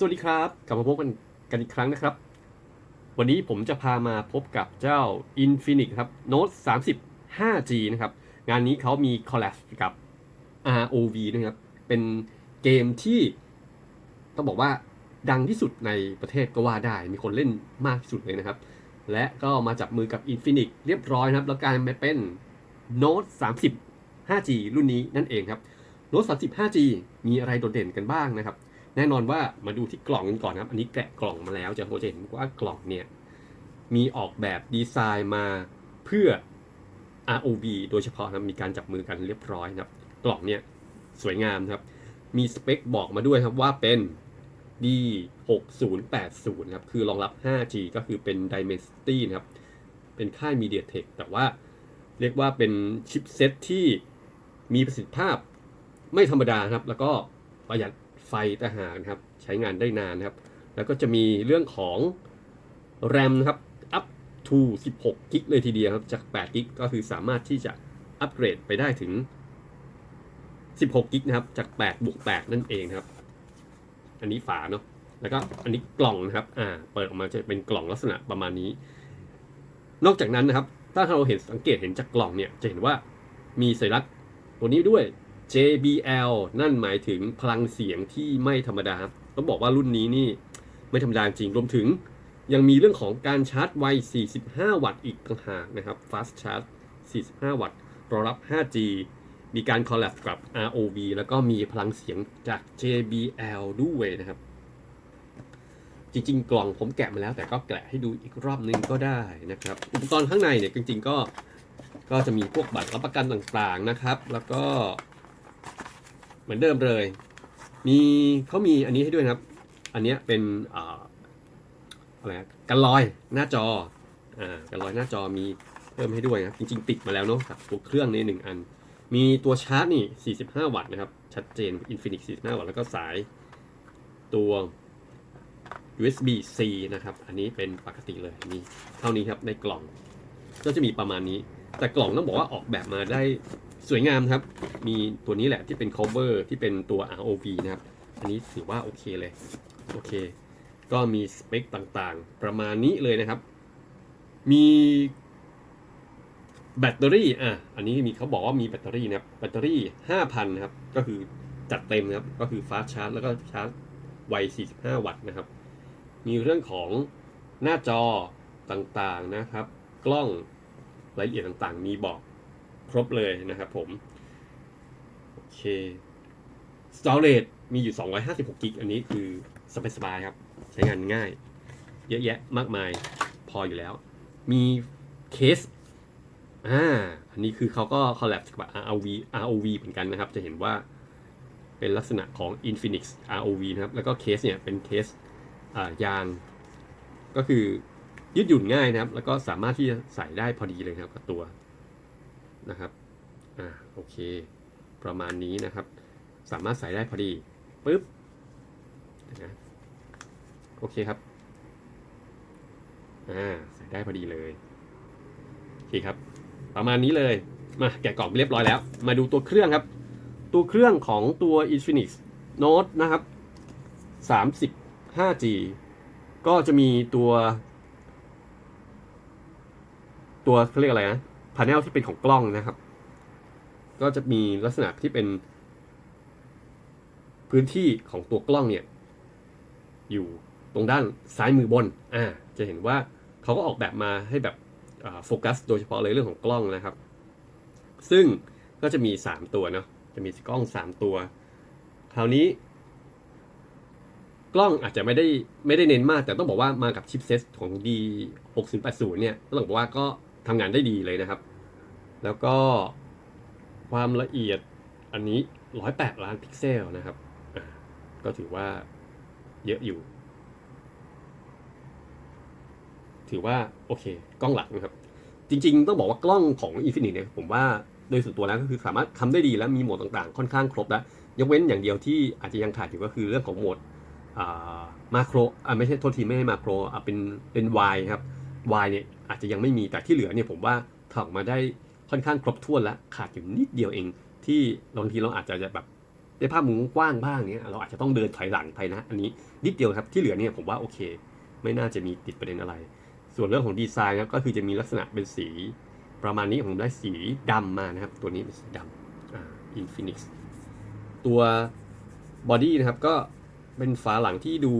สวัสดีครับ กลับมาพบกันกันอีกครั้งนะครับ วันนี้ผมจะพามาพบกับเจ้า Infinix ครับ Note 30 5G นะครับ งานนี้เขามีคอลแลบกับ ROV นะครับ เป็นเกมที่ต้องบอกว่าดังที่สุดในประเทศก็ว่าได้ มีคนเล่นมากที่สุดเลยนะครับ และก็มาจับมือกับ Infinix เรียบร้อยนะครับ แล้วกลายมาเป็น Note 30 5G รุ่นนี้นั่นเองครับ Note 30 5G มีอะไรโดดเด่นกันบ้างนะครับ แน่นอนว่ามาดูที่กล่องกันก่อนนะครับ อันนี้แกะกล่องมาแล้วจะจะเห็นว่ากล่องเนี่ยมีออกแบบดีไซน์มาเพื่อ ROV โดยเฉพาะนะมีการจับมือกันเรียบร้อยนะครับ กล่องเนี่ยสวยงามครับ มีสเปคบอกมาด้วยครับว่าเป็น D6080 นะครับ คือรองรับ 5G ก็คือเป็น Dimensity นะครับ เป็นค่าย MediaTek แต่ว่าเรียกว่าเป็นชิปเซ็ตที่มีประสิทธิภาพไม่ธรรมดาครับ แล้วก็ประหยัด ไฟต่างหากนครับ ใช้งานได้นานครับ แล้วก็จะมีเรื่องของ RAM นะครับ up to 16กิกเลยทีเดียวครับ จาก8กิกก็คือสามารถที่จะอัปเกรดไปได้ถึง 16กิกนะครับ จาก8บวก8นั่นเองครับ อันนี้ฝาเนาะแล้วก็อันนี้กล่องนะครับ อ่า เปิดออกมาจะเป็นกล่องลักษณะประมาณนี้ นอกจากนั้นนะครับ ถ้าเราเห็นสังเกตเห็นจากกล่องเนี่ย จะเห็นว่ามีสัญลักษณ์ตัวนี้ด้วย JBL นั่นหมายถึงพลังเสียงที่ไม่ธรรมดาครับต้องบอกว่ารุ่นนี้นี่ไม่ธรรมดาจริงรวมถึงยังมีเรื่องของการชาร์จไว 45 วัตต์อีกต่างหากนะครับ Fast Charge 45 วัตต์รองรับ 5G มีการคอลแลบกับ ROV แล้วก็มีพลังเสียงจาก JBL ด้วยนะครับ จริง ๆ กล่องผมแกะมาแล้วแต่ก็แกะให้ดูอีกรอบนึงก็ได้นะครับ อุปกรณ์ข้างในเนี่ยจริง ๆ ก็ก็จะมีพวกบัตรรับประกันต่างๆนะครับ แล้วก็ เหมือนเดิมเลย มีเขามีอันนี้ให้ด้วยครับ อันนี้เป็นออะไรอะกันลอยหน้าจออ่ากันลอยหน้าจอมีเพิ่มให้ด้วยนะครับจริงๆ ติดมาแล้วเนาะกับตัวเครื่องนี้หนึ่งอัน มีตัวชาร์จนี่ 45 วัตต์นะครับ ชัดเจน Infinix 45 วัตต์แล้วก็สายตัว USB C นะครับ อันนี้เป็นปกติเลยมีเท่านี้ครับในกล่อง ก็จะมีประมาณนี้ แต่กล่องต้องบอกว่าออกแบบมาได้ สวยงามครับ มีตัวนี้แหละที่เป็น cover ที่เป็นตัว ROV นะครับ อันนี้ถือว่าโอเคเลย โอเค ก็มีสเปคต่างๆ ประมาณนี้เลยนะครับ มีแบตเตอรี่อะอันนี้มีเขาบอกว่ามีแบตเตอรี่นะครับ แบตเตอรี่ 5,000นะครับ ก็คือจัดเต็มนะครับ ก็คือฟาสชาร์จแล้วก็ชาร์จไว 45 วัตต์นะครับ มีเรื่องของหน้าจอต่างๆนะครับ กล้องรายละเอียดต่างๆ มีบอก ครบเลยนะครับผม โอเค storage มีอยู่ 256กิกอันนี้คือสบายๆครับ ใช้งานง่าย เยอะแยะมากมายพออยู่แล้ว มีเคสอ่าอันนี้คือเขาก็คอลแลบกับ ROV ROV เหมือนกันนะครับ จะเห็นว่าเป็นลักษณะของ Infinix ROV นะครับ แล้วก็เคสเนี่ยเป็นเคสอ่ายาง ก็คือยืดหยุ่นง่ายนะครับ แล้วก็สามารถที่จะใส่ได้พอดีเลยครับกับตัว นะครับ อ่า โอเค ประมาณนี้นะครับ สามารถใส่ได้พอดี ปึ๊บนะโอเคครับ อ่า ใส่ได้พอดีเลย โอเคครับ ประมาณนี้เลย มาแกะกล่องเรียบร้อยแล้ว มาดูตัวเครื่องครับ ตัวเครื่องของตัว Infinix Note นะครับ 35G ก็จะมีตัว ตัวเขาเรียกอะไรนะ พาเนลที่เป็นของกล้องนะครับ ก็จะมีลักษณะที่เป็น พื้นที่ของตัวกล้องเนี่ย อยู่ตรงด้านซ้ายมือบน อ่า จะเห็นว่าเขาก็ออกแบบมาให้แบบโฟกัสโดยเฉพาะเลยเรื่องของกล้องนะครับ ซึ่งก็จะมี 3 ตัวเนาะ จะมีกล้อง 3 ตัว คราวนี้ กล้องอาจจะไม่ได้ไม่ได้เน้นมาก แต่ต้องบอกว่ามากับชิปเซตของ D 6 0 8 0เนี่ย ต้องบอกว่าก็ทำงานได้ดีเลยนะครับ แล้วก็ความละเอียดอันนี้ 108 ล้านพิกเซลนะครับ ก็ถือว่าเยอะอยู่ ถือว่าโอเค กล้องหลักนะครับ จริงๆ ต้องบอกว่ากล้องของ Infinix เนี่ยผมว่าโดยส่วนตัวแล้วก็คือสามารถทำได้ดีและมีโหมดต่างๆ ค่อนข้างครบแล้ว ยกเว้นอย่างเดียวที่อาจจะยังขาดอยู่ก็คือเรื่องของโหมดมาโครอ่าไม่ใช่โทษทีไม่ให้มาโครอ่าเป็นเป็น Y ครับ Y เนี่ยอาจจะยังไม่มีแต่ที่เหลือเนี่ยผมว่าถอดมาได้ ค่อนข้างครบถ้วนแล้วขาดอยู่นิดเดียวเอง ที่บางทีเราอาจจะแบบได้ภาพมุมกว้างบ้างเนี้ยเราอาจจะต้องเดินถอยหลังไปนะ อันนี้นิดเดียวครับที่เหลือเนี่ยผมว่าโอเค ไม่น่าจะมีติดประเด็นอะไร ส่วนเรื่องของดีไซน์ครับก็คือจะมีลักษณะเป็นสี ประมาณนี้ผมได้สีดำมานะครับ ตัวนี้เป็นสีดำอ่า Infinix ตัวบอดี้นะครับก็เป็นฝาหลังที่ดู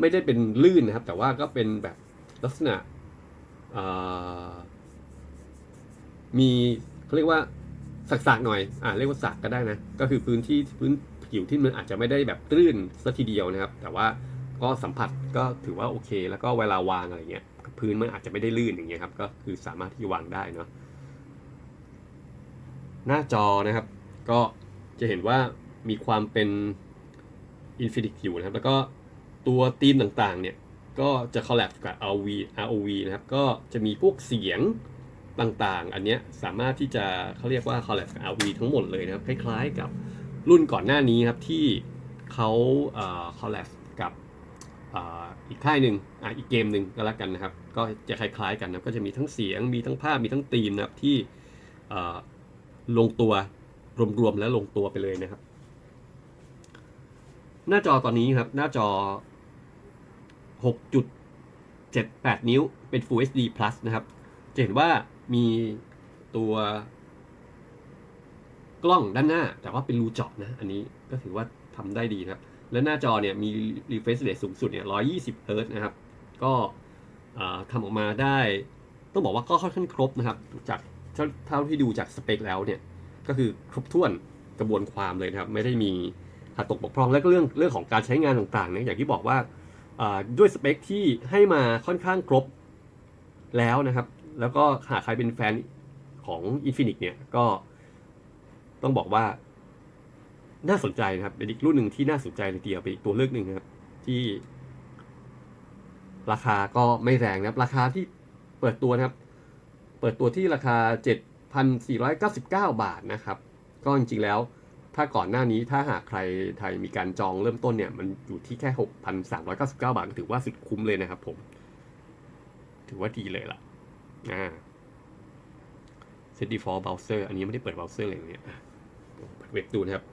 ไม่ได้เป็นลื่นนะครับ แต่ว่าก็เป็นแบบลักษณะอ่า มีเขาเรียกว่าสักๆหน่อยอ่าเรียกว่าสักก็ได้นะ ก็คือพื้นที่พื้นผิวที่มันอาจจะไม่ได้แบบตื้นสัทีเดียวนะครับ แต่ว่าก็สัมผัสก็ถือว่าโอเค แล้วก็เวลาวางอะไรเงี้ยพื้นมันอาจจะไม่ได้ลื่นอย่างเงี้ยครับ ก็คือสามารถที่วางได้เนาะหน้าจอนะครับ ก็จะเห็นว่ามีความเป็น Infinix อยู่นะครับ แล้วก็ตัวธีมต่างๆเนี่ยก็จะ collab กับ ROV ROV นะครับ ก็จะมีพวกเสียง ต่างๆ อันเนี้ยสามารถที่จะเขาเรียกว่า collab กับ Rv ทั้งหมดเลยนะครับ คล้ายๆกับรุ่นก่อนหน้านี้ครับที่เขาเอ่อ collab กับอีกค่ายหนึ่งอะอีกเกมหนึ่งก็แล้วกันนะครับ ก็จะคล้ายๆกันนะก็จะมีทั้งเสียงมีทั้งภาพมีทั้งธีมนะครับที่ลงตัวรวมๆแล้วลงตัวไปเลยนะครับ หน้าจอตอนนี้ครับ หน้าจอ 6.78 นิ้วเป็น Full HD Plus นะครับ จะเห็นว่า มีตัวกล้องด้านหน้า แต่ว่าเป็นรูเจาะนะ อันนี้ก็ถือว่าทำได้ดีนะครับ และหน้าจอเนี่ยมี refresh rate สูงสุดเนี่ย120 Hz นะครับ ก็ทำออกมาได้ ต้องบอกว่าก็ค่อนข้างครบนะครับ จากเท่าที่ดูจากสเปคแล้วเนี่ย ก็คือครบถ้วนกระบวนความเลยนะครับ ไม่ได้มีขาดตกบกพร่อง แล้วก็เรื่องเรื่องของการใช้งานต่างๆเนี่ยอย่างที่บอกว่าอ่าด้วยสเปคที่ให้มาค่อนข้างครบแล้วนะครับ แล้วก็หากใครเป็นแฟนของ Infinix เนี่ยก็ต้องบอกว่า น่าสนใจนะครับ เป็นอีกรุ่นหนึ่งที่น่าสนใจเลยทีเดียวเป็นอีกตัวเลือกหนึ่งนะครับ ที่ ราคาก็ไม่แรงนะครับ ราคาที่เปิดตัวนะครับ เปิดตัวที่ราคา 7,499 บาทนะครับ ก็จริงๆแล้ว ถ้าก่อนหน้านี้ถ้าหากใครไทยมีการจองเริ่มต้นเนี่ย มันอยู่ที่แค่ 6,399 บาทก็ถือว่าสุดคุ้มเลยนะครับผม ถือว่าดีเลยล่ะ อ่า set default browser อันนี้ไม่ได้เปิด browser เลยเนี่ยเปิดเว็บดูนะครับ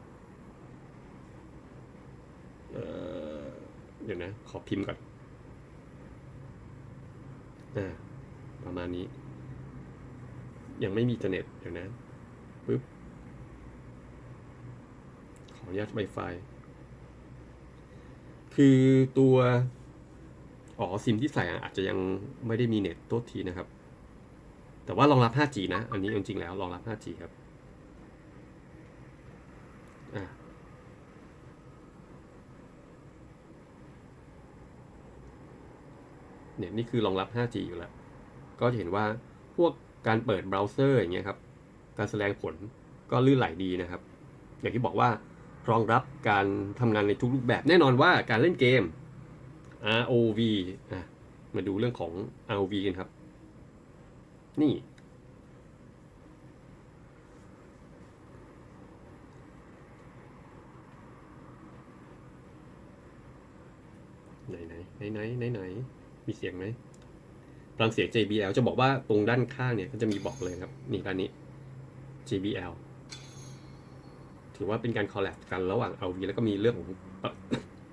เอ่อเดี๋ยวนะ ขอพิมพ์ก่อนอ่าประมาณนี้ ยังไม่มีอินเทอร์เน็ต เดี๋ยวนะปึ๊บ ขออนุญาต Wi-Fi คือตัว อ๋อซิมที่ใส่อาจจะยังไม่ได้มีเน็ตโทษทีนะครับ แต่ว่ารองรับ 5G นะ อันนี้จริงๆแล้วรองรับ 5G ครับเนี่ยนี่คือรองรับ 5G อยู่แล้ว ก็จะเห็นว่าพวกการเปิดเบราว์เซอร์อย่างเงี้ยครับ การแสดงผลก็ลื่นไหลดีนะครับ อย่างที่บอกว่ารองรับการทำงานในทุกรูปแบบ แน่นอนว่าการเล่นเกม ROV อะมาดูเรื่องของ ROV กันครับ นี่ ไหนไหนไหนไหนไหนมีเสียงไหมฟังเสียง JBL จะบอกว่าตรงด้านข้างเนี่ยก็จะมีบอกเลยครับ นี่ด้านนี้ JBL ถือว่าเป็นการคอลแลบกันระหว่าง RV แล้วก็มีเรื่องของ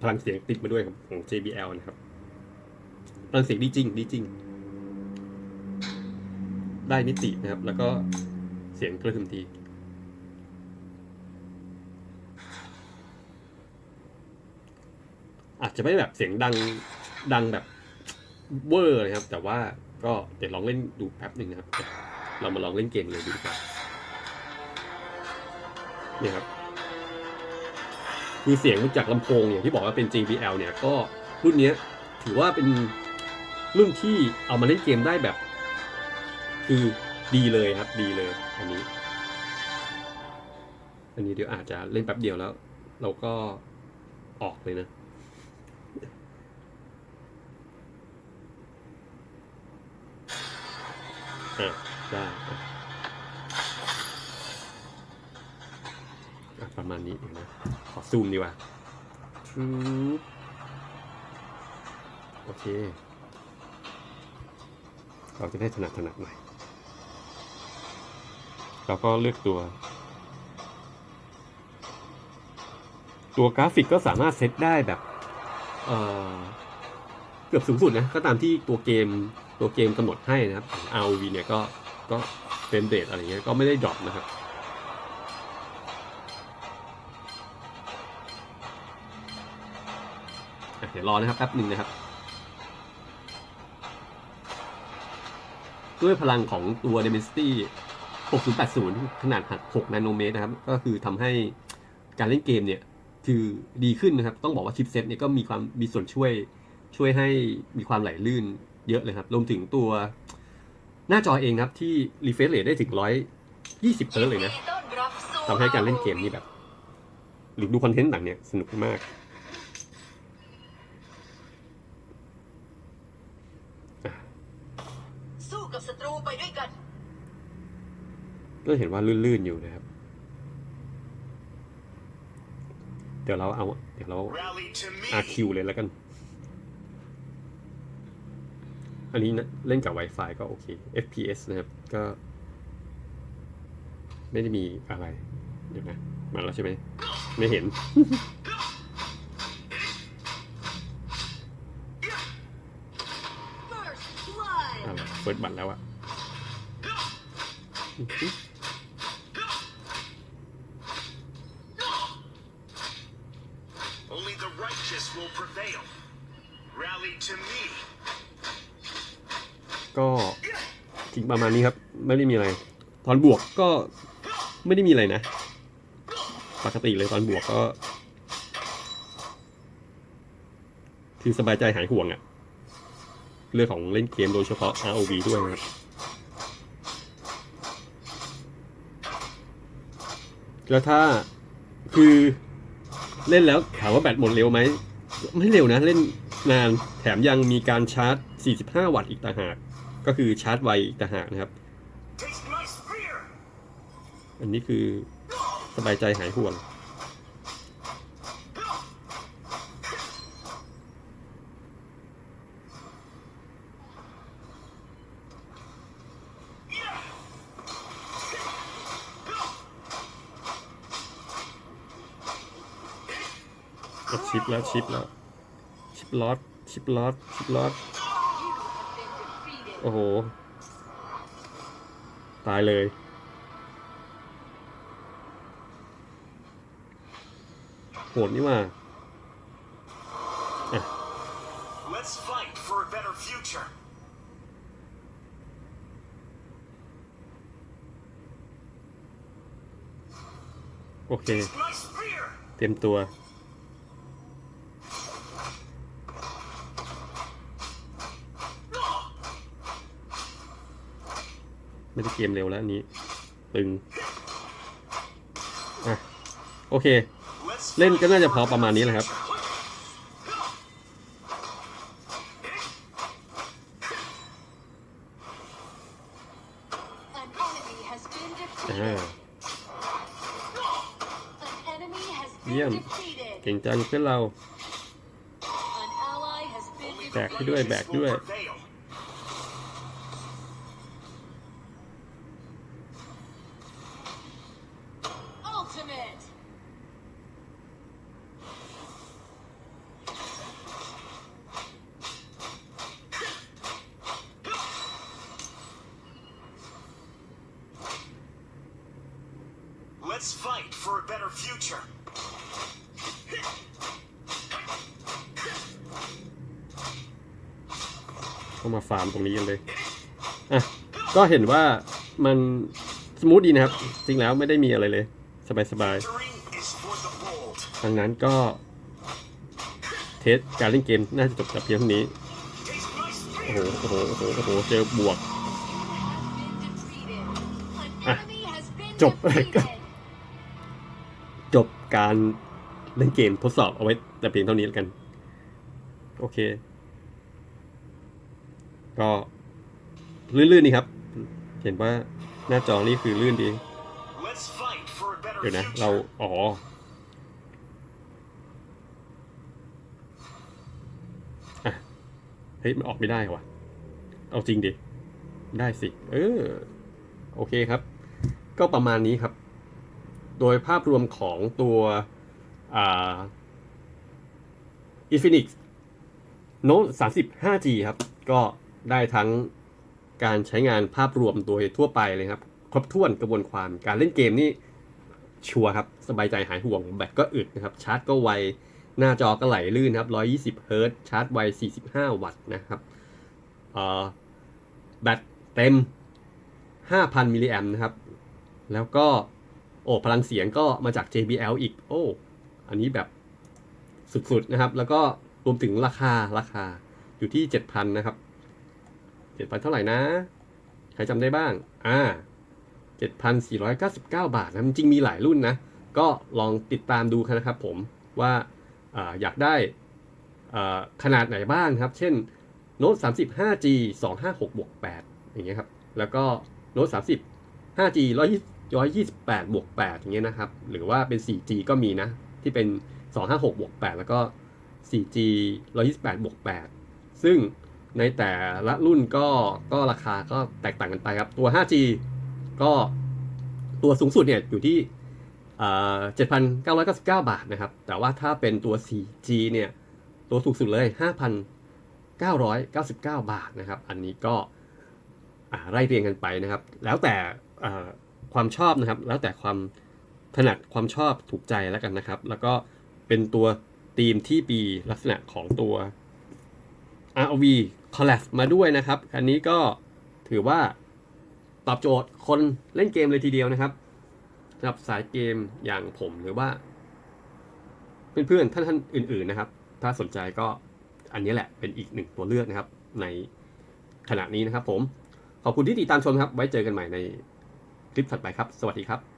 พลังเสียงติดมาด้วยครับของ JBL นะครับพลังเสียงดีจริงดีจริง ได้มิตินะครับ แล้วก็เสียงกระหึ่มดีอาจจะไม่แบบเสียงดังดังแบบเวอร์นะครับ แต่ว่าก็เดี๋ยวลองเล่นดูแป๊บหนึ่งนะครับ เรามาลองเล่นเกมเลยดูดีกว่าเนี่ยครับ คือเสียงจากลำโพงอย่างที่บอกว่าเป็น JBL เนี่ยก็รุ่นนี้ถือว่าเป็นรุ่นที่เอามาเล่นเกมได้แบบ คือดีเลยครับดีเลยอันนี้ อันนี้เดี๋ยวอาจจะเล่นแป๊บเดียวแล้ว เราก็ออกเลยนะอะได้อะอะประมาณนี้เดี๋ยวนะขอซูมดีกว่าชูบโอเค เราจะได้ถนัดถนัดหน่อย เราก็เลือกตัว ตัวกราฟิกก็สามารถเซตได้แบบเเกือบสูงสุดนะ ก็ตามที่ตัวเกมตัวเกมกำหนดให้นะครับ ROV เนี่ยก็ก็เฟรมเรทอะไรเงี้ยก็ไม่ได้ดรอปนะครับเดี๋ยวรอนะครับแป๊บหนึ่งนะครับ ด้วยพลังของตัว Dimensity 6080 ขนาด6นาโนเมตรนะครับ ก็คือทำให้การเล่นเกมเนี่ยคือดีขึ้นนะครับ ต้องบอกว่าชิปเซ็ตเนี่ยก็มีความมีส่วนช่วยช่วยให้มีความไหลลื่นเยอะเลยครับ รวมถึงตัวหน้าจอเองครับที่ refresh rate ได้ถึง 120เฮิร์ตเลยนะทำให้การเล่นเกมนี่แบบ หรือดูคอนเทนต์ต่างเนี่ยสนุกมาก สู้กับศัตรูไปด้วยกัน ก็เห็นว่าลื่นๆอยู่นะครับ เดี๋ยวเราเอา เดี๋ยวเรา Rally to me. RQ เลยแล้วกัน อันนี้นะเล่นกับ Wi-Fi ก็โอเค FPS นะครับ ก็ ไม่ได้มีอะไร เดี๋ยวนะ มาแล้วใช่ไหม ไม่เห็นอะไรเปิดบัตรแล้วอะ will prevail. Rally to me. ก็จริงประมาณนี้ครับ ไม่ได้มีอะไร ตอนบวกก็ไม่ได้มีอะไรนะ ปกติเลยตอนบวกก็ คือสบายใจหายห่วงอะเรื่องของเล่นเกมโดยเฉพาะ ROV ด้วยนะครับแล้วถ้าคือเล่นแล้วถามว่าแบตหมดเร็วไหม ไม่เร็วนะ เล่นนานแถมยังมีการชาร์จ 45 วัตต์อีกต่างหาก ก็คือชาร์จไวอีกต่างหากนะครับ Taste my spear. อันนี้คือสบายใจหายห่วง ชิปแล้วชิปแล้ว ชิปลอดชิปลอดชิปลอดโอ้โห ตายเลยโหดนี่ว่า Let's fight for a better future. โอเค Taste my spear. เตรียมตัว ไม่ได้เกมเร็วแล้วนี้ ตึง อะ โอเค เล่นก็น่าจะพอประมาณนี้แหละครับ เยี่ยม เก่งจังเพื่อนเรา แบกด้วยแบกด้วย will prevail. ultimate. Let's fight for a better future. เข้ามาฟาร์มตรงนี้กันเลย อะ ก็เห็นว่ามันสมูทดีนะครับ จริงแล้วไม่ได้มีอะไรเลย สบาย Victory is for the bold. ๆดังนั้นก็เทสการเล่นเกมน่าจะจบแต่เพียงเท่านี้ Taste my โอ้ spear. โห โอ้โห โอ้โห โอ้โห เจอบวก An Ah. enemy has been จบ defeated. จบ การเล่นเกมทดสอบเอาไว้แต่เพียงเท่านี้แล้วกัน โอเค ก็ลื่นๆนี่ครับ เห็นว่าหน้าจอนี่คือลื่นดี เดี๋ยวนะ เราอ๋ออะเฮ้ยมันออกไม่ได้วะเอาจริงดิ ได้สิ เออ โอเคครับ ก็ประมาณนี้ครับ โดยภาพรวมของตัวอ่า Infinix Note 30 5G ครับ ก็ได้ทั้งการใช้งานภาพรวมโดยทั่วไปเลยครับ ครบถ้วนกระบวนความการเล่นเกมนี่ชัวร์ครับ สบายใจหายห่วง แบตก็อึดนะครับ ชาร์จก็ไว หน้าจอก็ไหลลื่นครับ 120 เฮิร์ตชาร์จไว 45 วัตต์นะครับแบตเต็ม 5,000 มิลลิแอมนะครับ แล้วก็ โอ้พลังเสียงก็มาจาก JBL อีก โอ้ อันนี้แบบสุดๆนะครับ แล้วก็รวมถึงราคาราคาอยู่ที่ 7,000 นะครับ 7,000 เท่าไหร่นะ ใครจำได้บ้าง อ่า 7,499 บาทนะจริงมีหลายรุ่นนะ ก็ลองติดตามดูนะครับผมว่าอาอยากได้ขนาดไหนบ้างครับ เช่น Note 30 5G 256บวก8อย่างเงี้ยครับ แล้วก็ Note 30 5G 128บวก8อย่างเงี้ยนะครับ หรือว่าเป็น 4G ก็มีนะ ที่เป็น 256บวก8แล้วก็ 4G 128บวก8ซึ่งในแต่ละรุ่นก็ก็ราคาก็แตกต่างกันไปครับ ตัว 5G ก็ตัวสูงสุดเนี่ยอยู่ที่เจ็ดพันเก้าร้อยเก้าสิบเก้าบาทนะครับ แต่ว่าถ้าเป็นตัว 4G เนี่ยตัวสูงสุดเลยห้าพันเก้าร้อยเก้าสิบเก้าบาทนะครับ อันนี้ก็อ่าไล่เรียงกันไปนะครับ แล้วแต่ ความชอบนะครับ แล้วแต่ความถนัดความชอบถูกใจแล้วกันนะครับ แล้วก็เป็นตัวธีมที่ปีลักษณะของตัว ROV Collab มาด้วยนะครับ อันนี้ก็ถือว่าตอบโจทย์คนเล่นเกมเลยทีเดียวนะครับสำหรับสายเกมอย่างผมหรือว่า เพื่อนๆท่านท่านอื่น ๆนะครับ ถ้าสนใจก็อันนี้แหละเป็นอีกหนึ่งตัวเลือกนะครับ ในขณะนี้นะครับผม ขอบคุณที่ติดตามชมครับ ไว้เจอกันใหม่ใน ลิปถัดไปครับ สวัสดีครับ